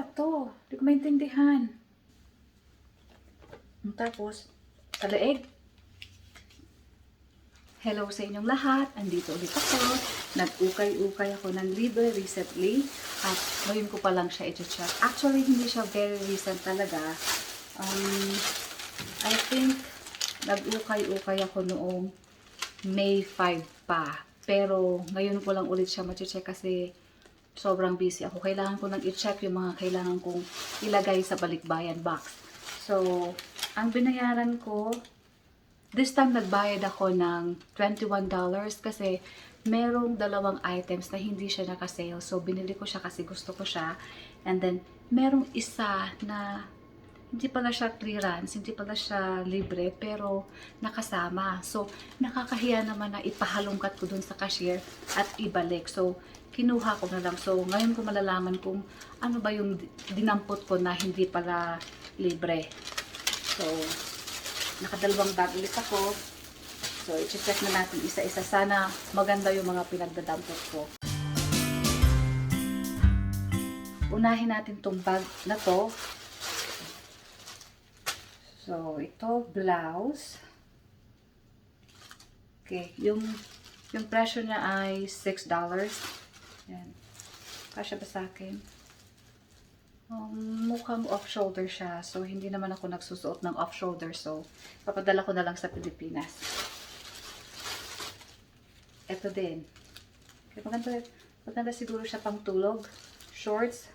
ba to? Hindi ko maintindihan. Tapos, sa leeg. Hello sa inyong lahat. Andito ulit ako. Nag-ukay-ukay ako ng libre recently. At ngayon ko pa lang siya i-check. Actually, hindi siya very recent talaga. Um, I think nag-ukay-ukay ako noong May 5 pa. Pero ngayon ko lang ulit siya ma-check kasi sobrang busy ako. Kailangan ko nang i-check yung mga kailangan kong ilagay sa balikbayan box. So, ang binayaran ko, this time nagbayad ako ng $21 kasi merong dalawang items na hindi siya nakasale. So, binili ko siya kasi gusto ko siya. And then, merong isa na hindi pala siya clearance, hindi pala siya libre, pero nakasama. So, nakakahiya naman na ipahalongkat ko dun sa cashier at ibalik. So, kinuha ko na lang. So, ngayon ko malalaman kung ano ba yung dinampot ko na hindi pala libre. So, nakadalawang bag ulit ako. So, i-check na natin isa-isa. Sana maganda yung mga pinagdadampot ko. Unahin natin tong bag na to. So, ito, blouse. Okay, yung, yung presyo niya ay $6. Yan. Kasya ba sa akin? Um, mukhang off-shoulder siya. So, hindi naman ako nagsusuot ng off-shoulder. So, papadala ko na lang sa Pilipinas. Ito din. Okay, maganda, maganda siguro siya pang tulog. Shorts.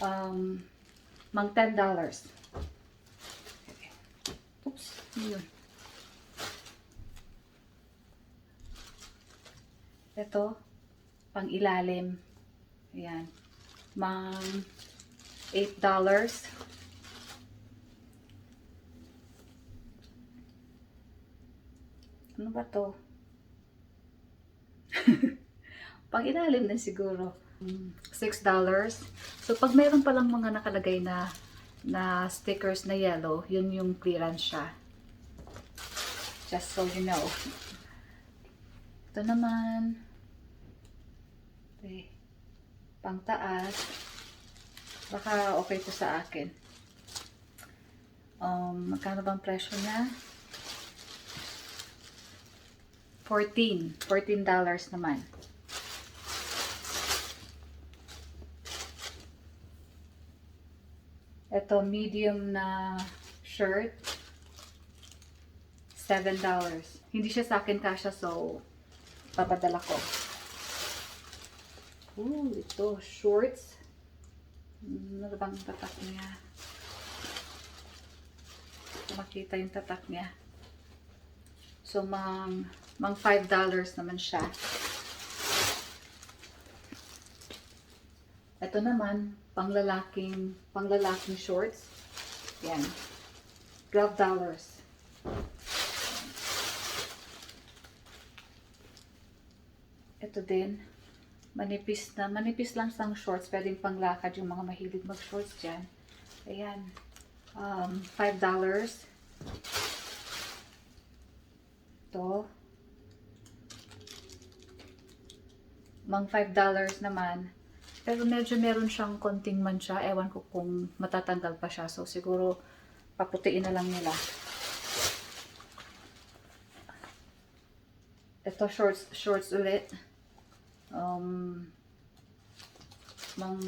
Um, mang $10. Yun? Ito, pang ilalim. Ayan. Mang $8. Ano ba to? pang ilalim din siguro. Mm, $6. So, pag meron palang mga nakalagay na na stickers na yellow, yun yung clearance siya. Just so you know. Ito naman. Okay. Pang taas. Baka okay to sa akin. Um, magkano bang presyo niya? 14. $14 naman. Ito, medium na shirt. $7. Hindi siya sa akin kasha, so papadala ko. Ooh, ito, shorts. Ano bang tatak niya? Makita yung tatak niya. So, mang, mang $5 naman siya. Ito naman, panglalaking, panglalaking shorts. Yan. $12. Ito din. Manipis na, manipis lang sang shorts. Pwedeng panglakad yung mga mahilig mag-shorts dyan. Ayan. Um, $5. Ito. Mang $5 naman. Pero medyo meron siyang konting mancha. Ewan ko kung matatanggal pa siya. So, siguro paputiin na lang nila. Ito, shorts, shorts ulit. Um, mang,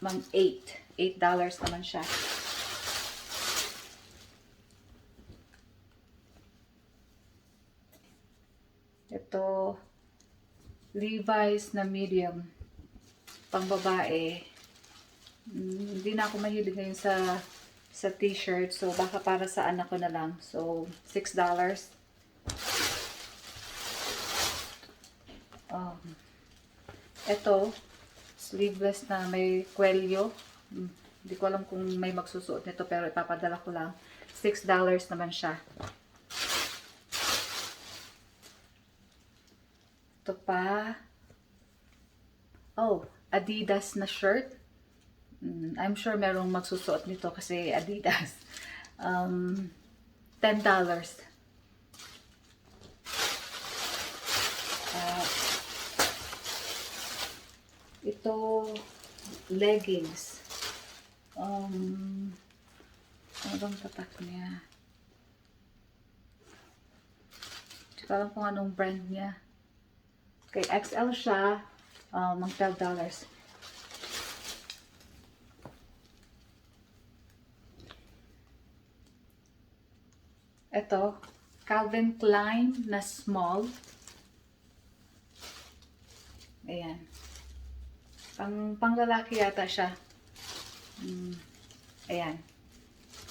mang 8. 8 dollars naman siya. Ito, Levi's na medium pang babae. Mm, Hindi na ako mahilig ngayon sa sa t-shirt. So, baka para sa anak ko na lang. So, $6. Um, ito, sleeveless na may kwelyo. Mm, Hindi ko alam kung may magsusuot nito pero ipapadala ko lang. $6 naman siya. Ito pa. Oh, Adidas na shirt. Mm, I'm sure merong magsusuot nito kasi Adidas. Um, $10. Ito, leggings. Um, ano bang tatak niya? Hindi ko alam kung anong brand niya. Okay, XL siya. Um, mag $12. dollars. Ito, Calvin Klein na small. Ayan. Pang, pang lalaki yata siya. Mm, ayan.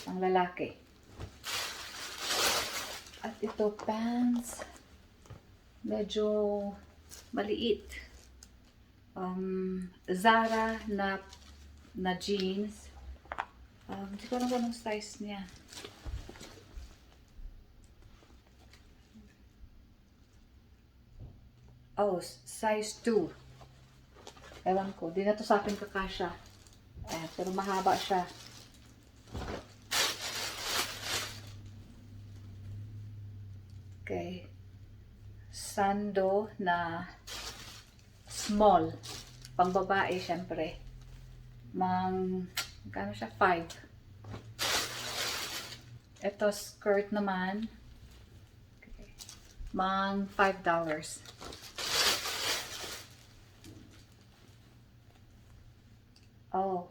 Pang lalaki. At ito, pants. Medyo maliit. Um, Zara na na jeans. Um, hindi ko alam kung size niya. Oh, size 2. Ewan ko, di na to sa akin kakasya. Eh, pero mahaba siya. Okay. Sando na small. Pang babae, syempre. Mang, magkano siya? 5. Ito, skirt naman. Okay. Mang $5. Oh.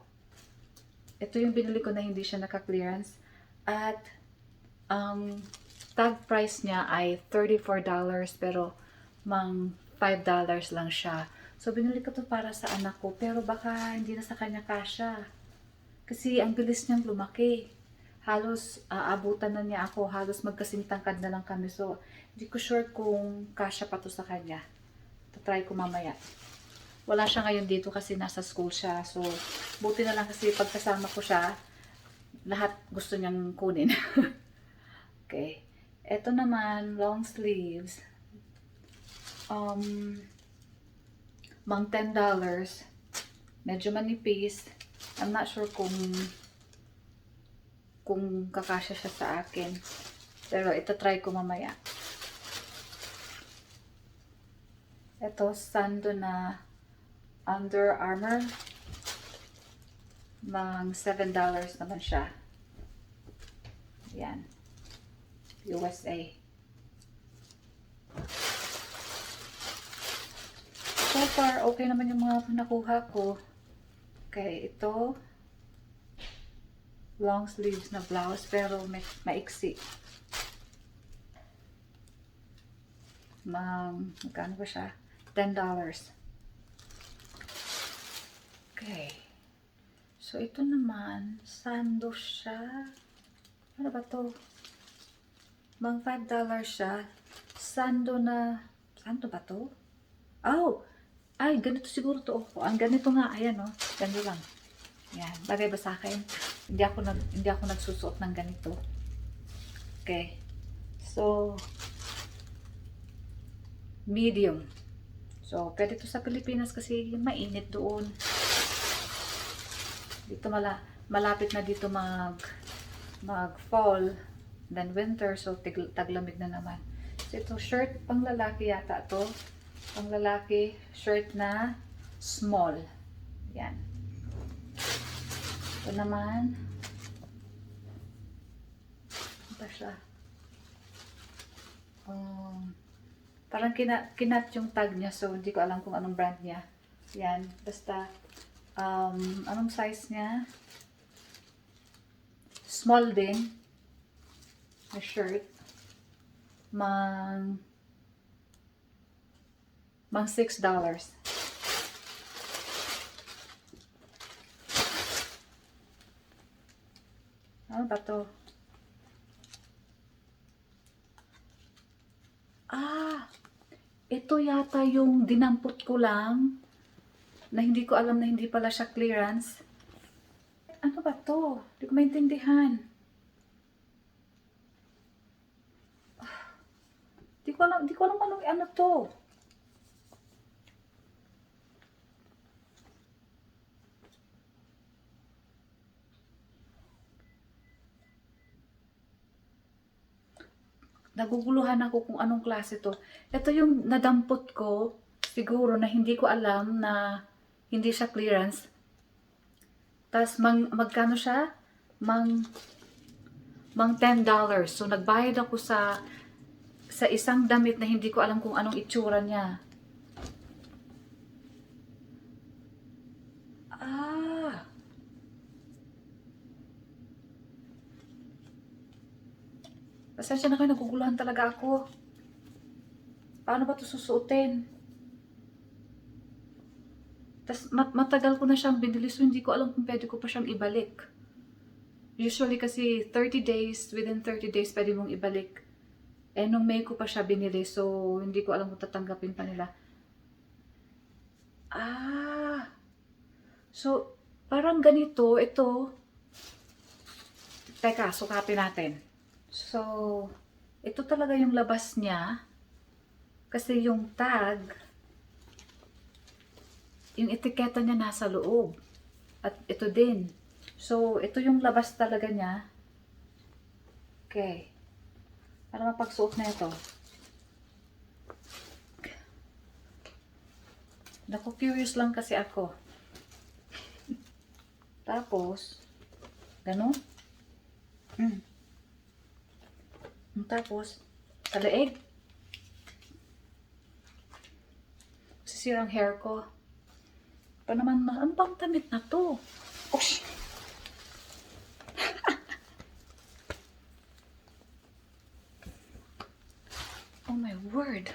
Ito yung binili ko na hindi siya naka-clearance. At, ang tag price niya ay $34 pero mang $5 lang siya. So, binili ko to para sa anak ko pero baka hindi na sa kanya kasya. Kasi ang bilis niyang lumaki. Halos aabutan na niya ako. Halos magkasing tangkad na lang kami. So, hindi ko sure kung kasya pa to sa kanya. Tatry ko mamaya. Wala siya ngayon dito kasi nasa school siya. So, buti na lang kasi pagkasama ko siya, lahat gusto niyang kunin. okay. Ito naman, long sleeves. Um, mang $10. Medyo manipis. I'm not sure kung kung kakasya siya sa akin. Pero ito try ko mamaya. Ito, sando na Under Armour. Mang $7 naman siya. Yan. USA. So far, okay naman yung mga nakuha ko. Okay, ito. Long sleeves na blouse, pero may, maiksi. Mang, magkano ba siya? $10. Okay. So, ito naman, sando siya. Ano ba to? Mang $5 siya. Sando na, sando ba to? Oh! Ay, ganito siguro to. Oh, ang ganito nga, ayan oh. Ganito lang. Yan, bagay ba sa akin? Hindi ako, nag, hindi ako nagsusuot ng ganito. Okay. So, medium. So, pwede to sa Pilipinas kasi mainit doon. Dito mala, malapit na dito mag mag fall then winter so taglamig na naman. So, ito shirt pang lalaki yata to. Pang lalaki shirt na small. Yan. Ito naman. Ba siya? Um, parang kina, kinat yung tag niya so hindi ko alam kung anong brand niya. Yan. Basta um, anong size niya? Small din. Na shirt. Mang mang $6. Ano ba to? Ah, ito yata yung dinampot ko lang na hindi ko alam na hindi pala siya clearance. Ano ba to? Hindi ko maintindihan. Hindi ko alam, hindi ko alam anong ano to. naguguluhan ako kung anong klase to. Ito yung nadampot ko, siguro na hindi ko alam na hindi siya clearance. Tapos, mang, magkano siya? Mang, mang $10. So, nagbayad ako sa sa isang damit na hindi ko alam kung anong itsura niya. Ah! Pasensya na kayo, naguguluhan talaga ako. Paano ba ito susuotin? Tas mat- matagal ko na siyang binili so hindi ko alam kung pwede ko pa siyang ibalik. Usually kasi 30 days, within 30 days pwede mong ibalik. Eh nung May ko pa siya binili so hindi ko alam kung tatanggapin pa nila. Ah! So, parang ganito, ito. Teka, sukatin natin. So, ito talaga yung labas niya. Kasi yung tag, yung etiketa niya nasa loob. At ito din. So, ito yung labas talaga niya. Okay. Para mapagsuot na ito. Naku, curious lang kasi ako. Tapos, ganun. Mm. Tapos, sa leeg. Sisirang hair ko. Pa naman, na- ano bang damit na to? Oh, sh- oh my word.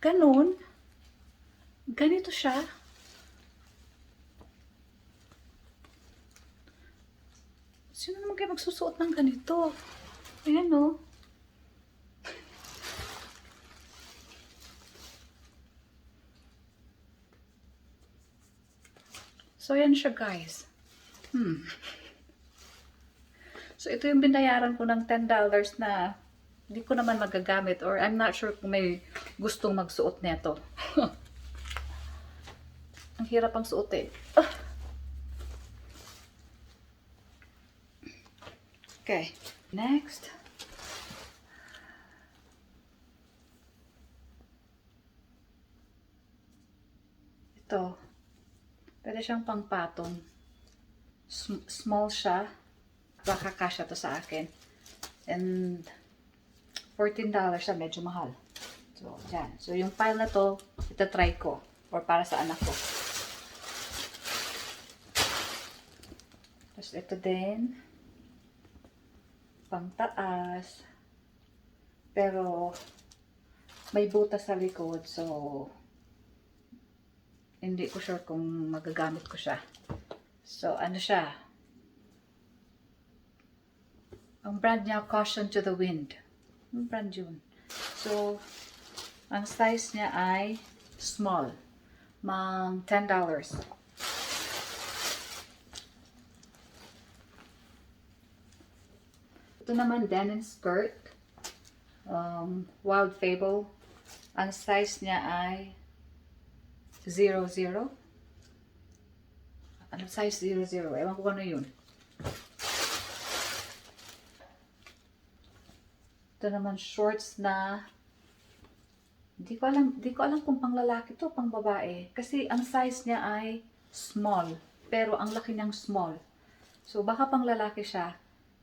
Ganun. Ganito siya. Sino naman kayo magsusuot ng ganito? Ayan o. So, yan siya guys. Hmm. So, ito yung binayaran ko ng $10 na hindi ko naman magagamit or I'm not sure kung may gustong magsuot nito. Ang hirap ang suotin. Ah. Okay, next. Ito. Pwede siyang pangpatong. Sm- small siya. Baka kasya to sa akin. And $14 siya, medyo mahal. So, yan. So, yung file na to, itatry ko. Or para sa anak ko. Tapos ito din. Pang taas. Pero, may butas sa likod. So, hindi ko sure kung magagamit ko siya. So, ano siya? Ang brand niya, Caution to the Wind. Ang brand yun. So, ang size niya ay small. Mang $10. Ito naman, denim skirt. Um, Wild Fable. Ang size niya ay 00. Ano size 00? Ewan ko ano yun. Ito naman shorts na hindi ko alam, hindi ko alam kung pang lalaki to, pang babae. Kasi ang size niya ay small, pero ang laki niyang small. So baka pang lalaki siya.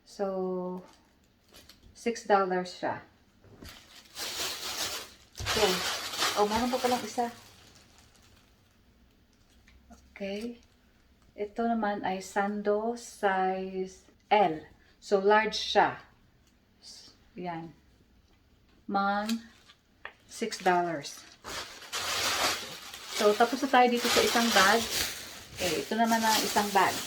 So $6 siya. Okay. Oh, meron pa palang isa. Okay. Ito naman ay sando size L. So large siya. Yan. Mang $6. So, tapos na tayo dito sa isang bag. Okay, ito naman ang isang bag.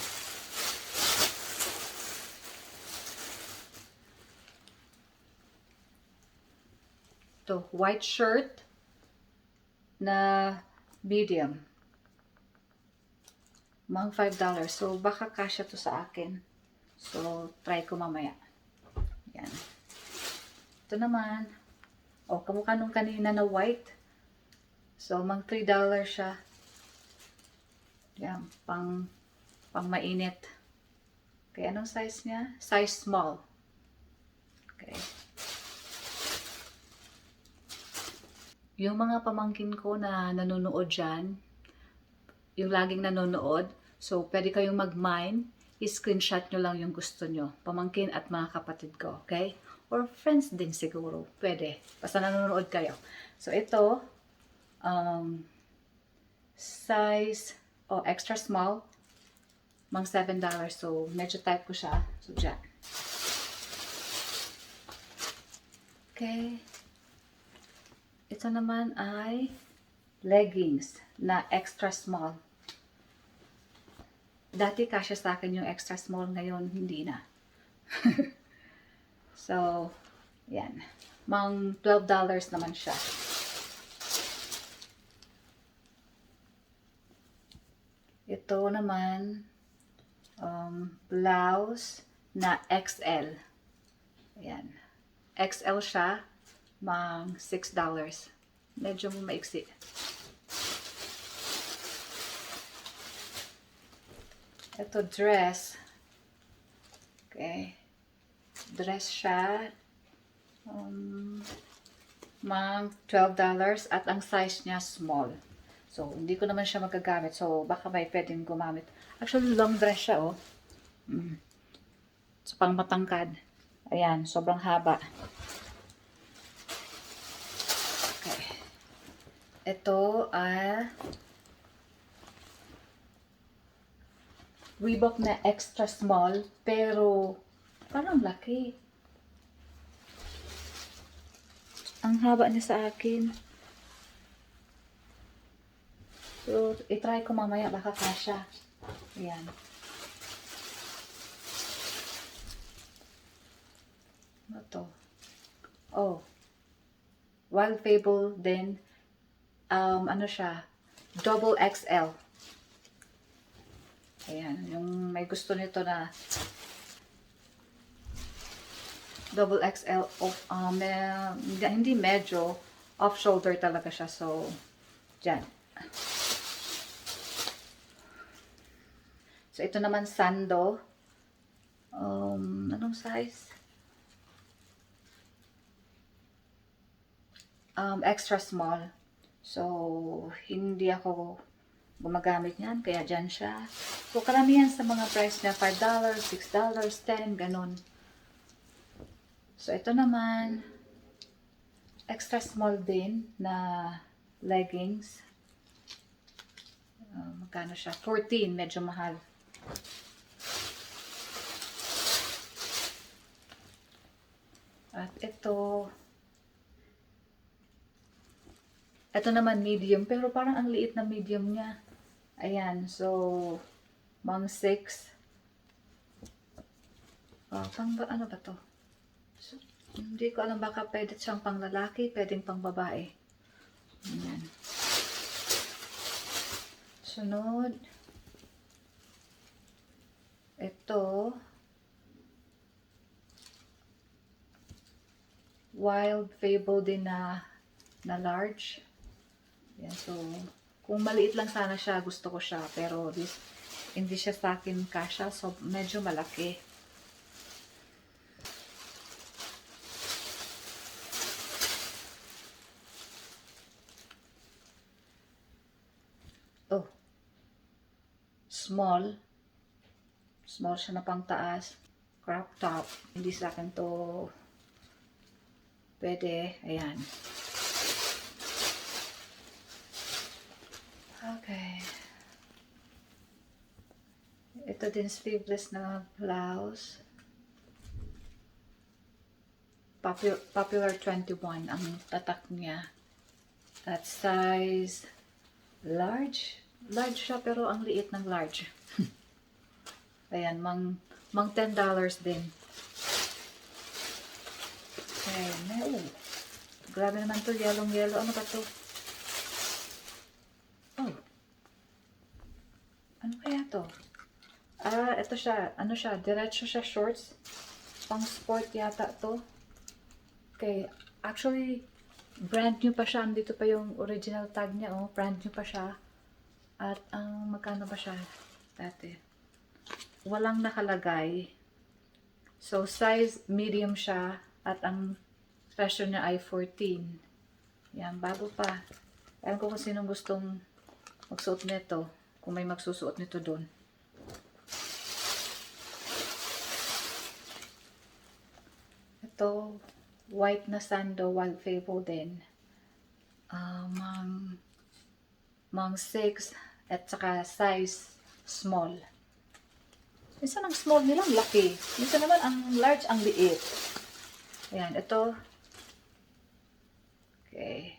Ito, white shirt na medium. Mang $5. So, baka kasya to sa akin. So, try ko mamaya. Yan. Ito naman. O, oh, kamukha nung kanina na white. So, mang $3 siya. Yan, pang, pang mainit. Okay, anong size niya? Size small. Okay. yung mga pamangkin ko na nanonood dyan, yung laging nanonood, so pwede kayong mag-mine, i-screenshot nyo lang yung gusto nyo, pamangkin at mga kapatid ko, okay? Or friends din siguro, pwede. Basta nanonood kayo. So ito, um, size, oh, extra small, mang $7. So, medyo type ko siya. So, dyan. Okay. Ito naman ay leggings na extra small. Dati kasya sa akin yung extra small, ngayon hindi na. so, yan. Mang $12 naman siya. Ito naman, um, blouse na XL. Ayan. XL siya, mang $6. Medyo maiksi. Ito dress. Okay. Dress siya. Um, mang $12 at ang size niya small. So, hindi ko naman siya magagamit. So, baka may pwedeng gumamit. Actually, long dress siya, oh. Mm. So, pang matangkad. Ayan, sobrang haba. Okay. Ito ay Reebok na extra small, pero parang laki. Ang haba niya sa akin. So, itry ko mamaya, baka kasha. Ayan. Ano to? Oh. Wild Fable din. Um, ano siya? Double XL. Ayan. Yung may gusto nito na double XL of, um, hindi medyo off shoulder talaga siya. So, dyan. So, ito naman sando. Um, anong size? Um, extra small. So, hindi ako gumagamit niyan. Kaya dyan siya. So, karamihan sa mga price na $5, $6, $10, ganun. So, ito naman, extra small din na leggings. Uh, magkano siya? 14, medyo mahal. At ito, ito naman medium, pero parang ang liit na medium niya. Ayan, so, mang 6. Oh, pang ba, ano ba to? So, hindi ko alam baka pwede siyang pang lalaki, pwedeng pang babae. Ayan. Sunod. Ito. Wild Fable din na na large. Yan, so, kung maliit lang sana siya, gusto ko siya. Pero this, hindi siya sa akin kasha, so medyo malaki. Oh. Small. Small siya na pang taas. Crop top. Hindi sa akin to pwede. Ayan. Okay. Ito din sleeveless na blouse. Popular, popular 21 ang tatak niya. At size large. Large siya pero ang liit ng large. Ayan, mang, mang $10 din. Okay, may, oh. Grabe naman to, yellow yellow. Ano ba to? Oh. Ano kaya to? Ah, ito siya. Ano siya? Diretso siya shorts. Pang sport yata to. Okay. Actually, brand new pa siya. Andito pa yung original tag niya, oh. Brand new pa siya. At ang magkano ba siya dati? Walang nakalagay. So, size medium siya. At ang presyo niya ay 14. Yan, bago pa. Alam ko kung sinong gustong magsuot nito. Kung may magsusuot nito doon. Ito, white na sando, wild fable din. Ah, mang, mang 6 at saka size small. Minsan ang small nila, ang laki. Minsan naman ang large, ang liit. Ayan, ito. Okay.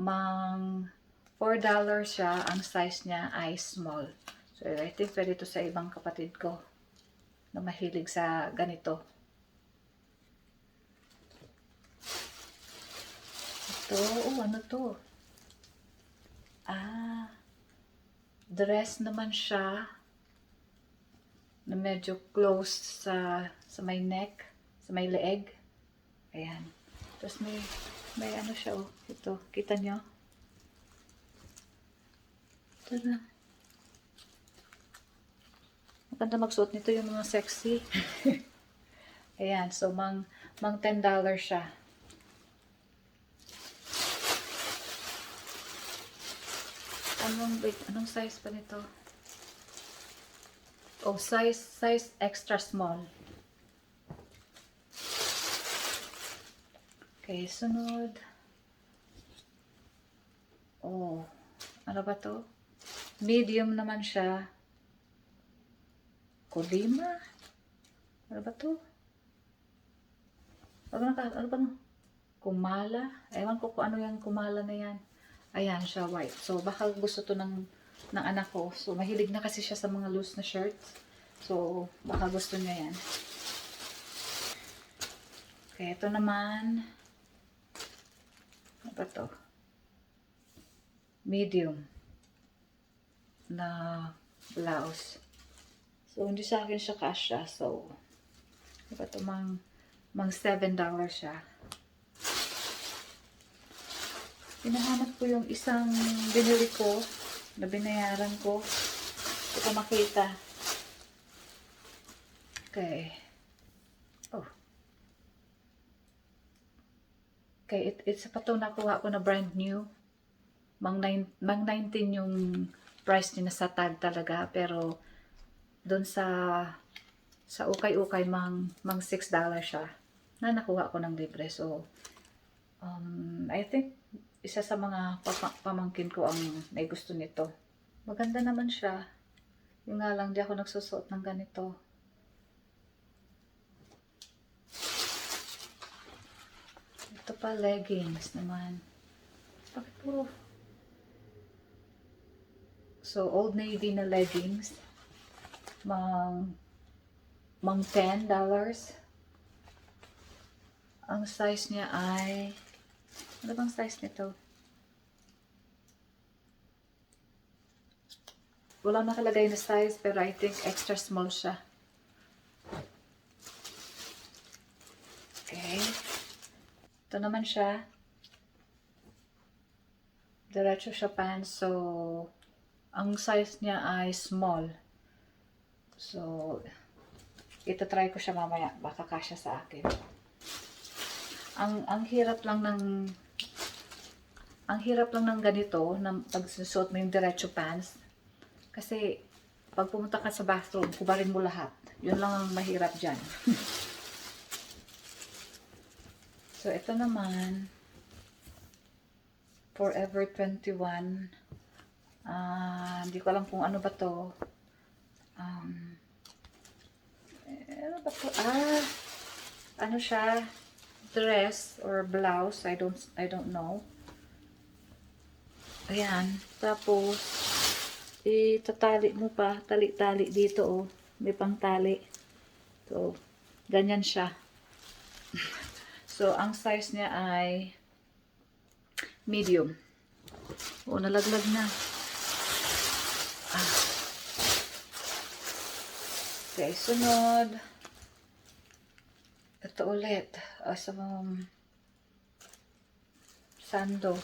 Mang $4 siya, ang size niya ay small. So, I think pwede ito sa ibang kapatid ko na mahilig sa ganito. Ito, oh, ano to? Ah, dress naman siya na medyo close sa sa may neck, sa may leeg. Ayan. Tapos may may ano siya oh. Ito, kita nyo? Na. Maganda magsuot nito yung mga sexy. Ayan, so mang mang $10 siya. Anong, wait, anong size pa nito? Oh, size, size extra small. Okay, sunod. Oh, ano ba to? Medium naman siya. Kulima? Ano ba to? Ano, ba- ano ba? Kumala? Ewan ko kung ano yung kumala na yan. Ayan siya, white. So, baka gusto to ng, ng anak ko. So, mahilig na kasi siya sa mga loose na shirts. So, baka gusto niya yan. Okay, ito naman. Ano ba to? Medium. Na blouse. So, hindi sa akin siya kasha. So, ano ba to? Mang, mang $7 siya. Hinahanap ko yung isang binili ko na binayaran ko. Hindi ko makita. Okay. Oh. Okay, it, it's pa to nakuha ko na brand new. Mang, nine, mang 19 yung price niya sa tag talaga. Pero, doon sa sa ukay-ukay, mang, mang 6 dollar siya. Na nakuha ko ng libre. So, um, I think isa sa mga pamangkin ko ang may gusto nito. Maganda naman siya. Yung nga lang, di ako nagsusuot ng ganito. Ito pa, leggings naman. Bakit puro? So, Old Navy na leggings. Mang, mang $10. Ang size niya ay ano bang size nito? Wala nakalagay na size, pero I think extra small siya. Okay. Ito naman siya. Diretso siya pants. So, ang size niya ay small. So, ito try ko siya mamaya. Baka kasya sa akin. Ang, ang hirap lang ng ang hirap lang ng ganito, ng pagsusuot mo yung diretso pants. Kasi, pag pumunta ka sa bathroom, kubarin mo lahat. Yun lang ang mahirap dyan. so, ito naman, Forever 21. Ah, hindi ko alam kung ano ba to. Um, eh, ano ba to? Ah, ano siya? Dress or blouse. I don't, I don't know. Ayan. Tapos, itatali mo pa. Tali-tali dito, oh. May pangtali. So, ganyan siya. so, ang size niya ay medium. Oh, nalaglag na. Okay, sunod. Ito ulit. Uh, sa um, sando.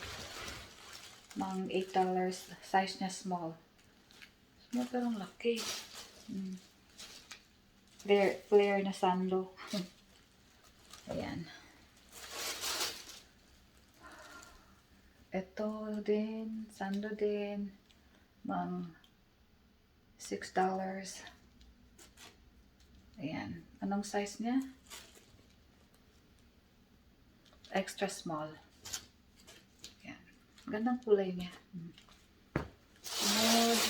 Mang $8. Size niya small. Small pero laki. Mm. Flare, flare na sando. Ayan. Ito din, sando din, mang $6. Ayan. Anong size niya? Extra small. Ayan. Gandang kulay niya. Sunod.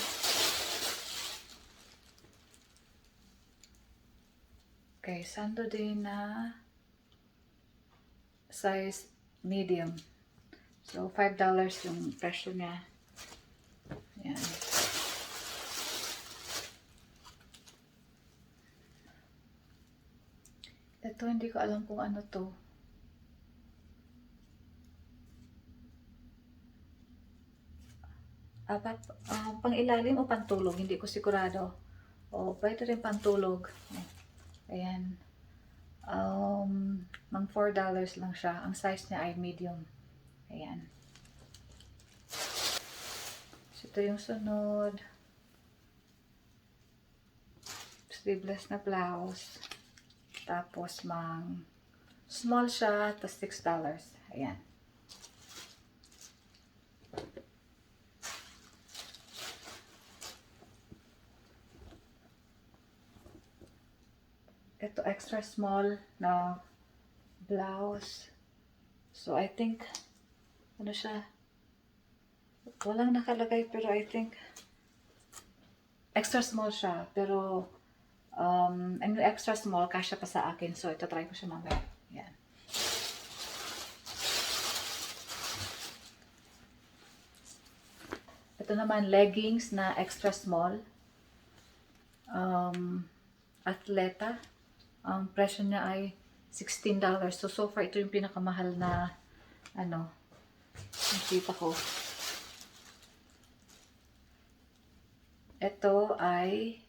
Okay, sando din na size medium. So, $5 yung presyo niya. Ayan. Ito, hindi ko alam kung ano to. Apat, ah, pang ilalim o pantulog, hindi ko sigurado. O, pwede rin pantulog. Ayan. Um, mang $4 lang siya. Ang size niya ay medium. Ayan. So, ito yung sunod. Sleeveless na blouse. Tapos, mang small siya, tapos $6. Ayan. Ito, extra small na blouse. So, I think, ano siya, walang nakalagay, pero I think, extra small siya, pero, um, ang extra small, kasya pa sa akin. So, ito, try ko siya mamaya. Yan. Ito naman, leggings na extra small. Um, atleta. Ang presyo niya ay $16. So, so far, ito yung pinakamahal na, ano, nakita ko. Ito ay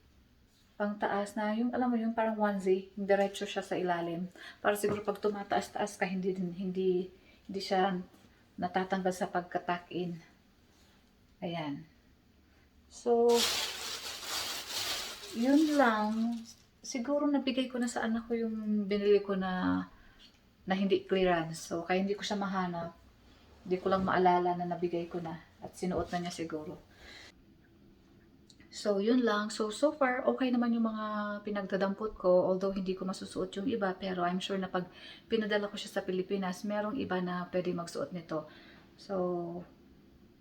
pang taas na, yung alam mo yung parang onesie, yung diretso siya sa ilalim. Para siguro pag tumataas-taas ka, hindi hindi, hindi siya natatanggal sa pagka-tuck in. Ayan. So, yun lang. Siguro nabigay ko na sa anak ko yung binili ko na na hindi clearance. So, kaya hindi ko siya mahanap. Hindi ko lang maalala na nabigay ko na. At sinuot na niya siguro. So, yun lang. So, so far, okay naman yung mga pinagdadampot ko. Although, hindi ko masusuot yung iba. Pero, I'm sure na pag pinadala ko siya sa Pilipinas, merong iba na pwede magsuot nito. So,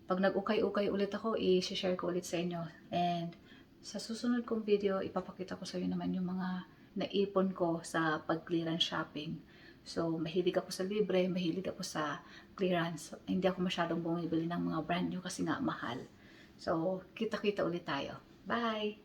pag nag-ukay-ukay ulit ako, i-share ko ulit sa inyo. And, sa susunod kong video, ipapakita ko sa inyo naman yung mga naipon ko sa pag-clearance shopping. So, mahilig ako sa libre, mahilig ako sa clearance. Hindi ako masyadong bumibili ng mga brand new kasi nga mahal. So, kita-kita ulit tayo. Bye!